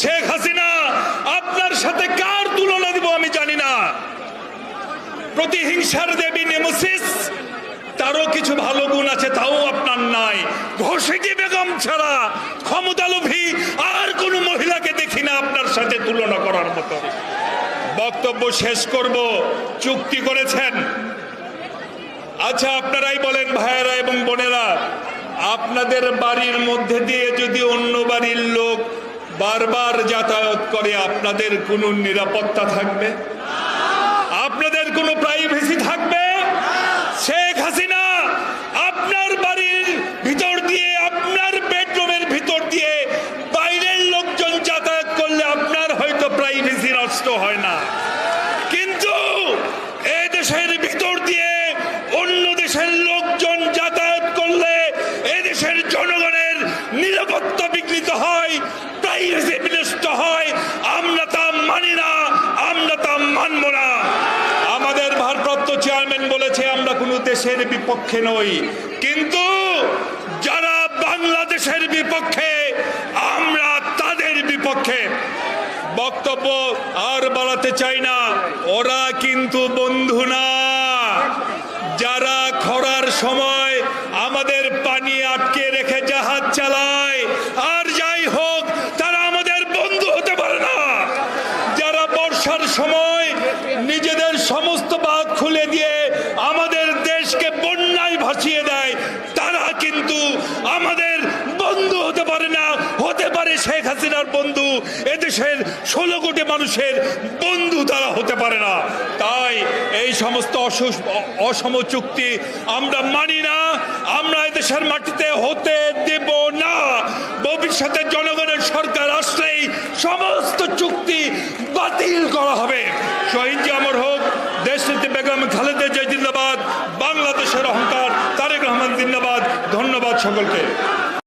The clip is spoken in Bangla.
শেখ হাসিনা, আপনার সাথে কার তুলনা দিব আমি জানি না। প্রতিহিংসার দেবী নেমোসিস, তারও কিছু ভালো গুণ আছে, তাও আপনার নাই। ঘোষিটি বেগম ছাড়া ক্ষমতালোভী আর কোনো মহিলাকে দেখি না আপনার সাথে তুলনা করার মতো। বক্তব্য শেষ করব, চুক্তি করেছেন। আচ্ছা আপনারাই বলেন ভাইয়েরা এবং বোনেরা, আপনাদের বাড়ির মধ্যে দিয়ে যদি অন্য বাড়ির লোক বারবার যাতায়াত করে আপনাদের কোনো নিরাপত্তা থাকবে? আপনাদের কোনো প্রাইভেসি থাকবে? শেখ হাসিনা আপনার বাড়ির ভিতর দিয়ে, আপনার বেডরুমের ভিতর দিয়ে বাইরের লোকজন যাতায়াত করলে আপনার হয়তো প্রাইভেসি নষ্ট হয় না। কিন্তু এই দেশের ভিতর দিয়ে অন্য দেশের লোকজন যাতায়াত করলে এই দেশের জনগণের নিরাপত্তা বিঘ্নিত হয়। হয়, আমরা তা মানি না, আমরা তা না। আমাদের ভারপ্রাপ্ত চেয়ারম্যান বলেছে, আমরা কোনো দেশের বিপক্ষে নই। কিন্তু যারা বাংলাদেশের বিপক্ষে, আমরা তাদের বিপক্ষে। বক্তব্য আর বাড়াতে চাই না, ওরা কিন্তু বন্ধু না। যারা খরার সময় আমাদের পানি আটকে রেখে জাহাজ চালায় আর যাই হোক তারা আমাদের বন্ধু হতে পারে না যারা বর্ষার সময় নিজেদের সমস্ত বাদ খুলে দিয়ে আমাদের দেশকে বন্যায় ভাসিয়ে দেয়, তারা কিন্তু আমাদের বন্ধু হতে পারে না। হতে পারে শেখ হাসিনার বন্ধু, এদেশের ষোলো কোটি মানুষের বন্ধু তারা হতে পারে না। তাই এই সমস্ত অসু- অসম চুক্তি আমরা মানি না, আমরা এদেশের মাটিতে হতে দেব না। ভবিষ্যতের আসলেই সমস্ত চুক্তি বাতিল করা হবে। শহীদ আমার হোক দেশনীতি বেগম খালেদা জিয়া জিন্দাবাদ, বাংলাদেশের অহংকার, তারেক রহমান জিন্দাবাদ। ধন্যবাদ সকলকে।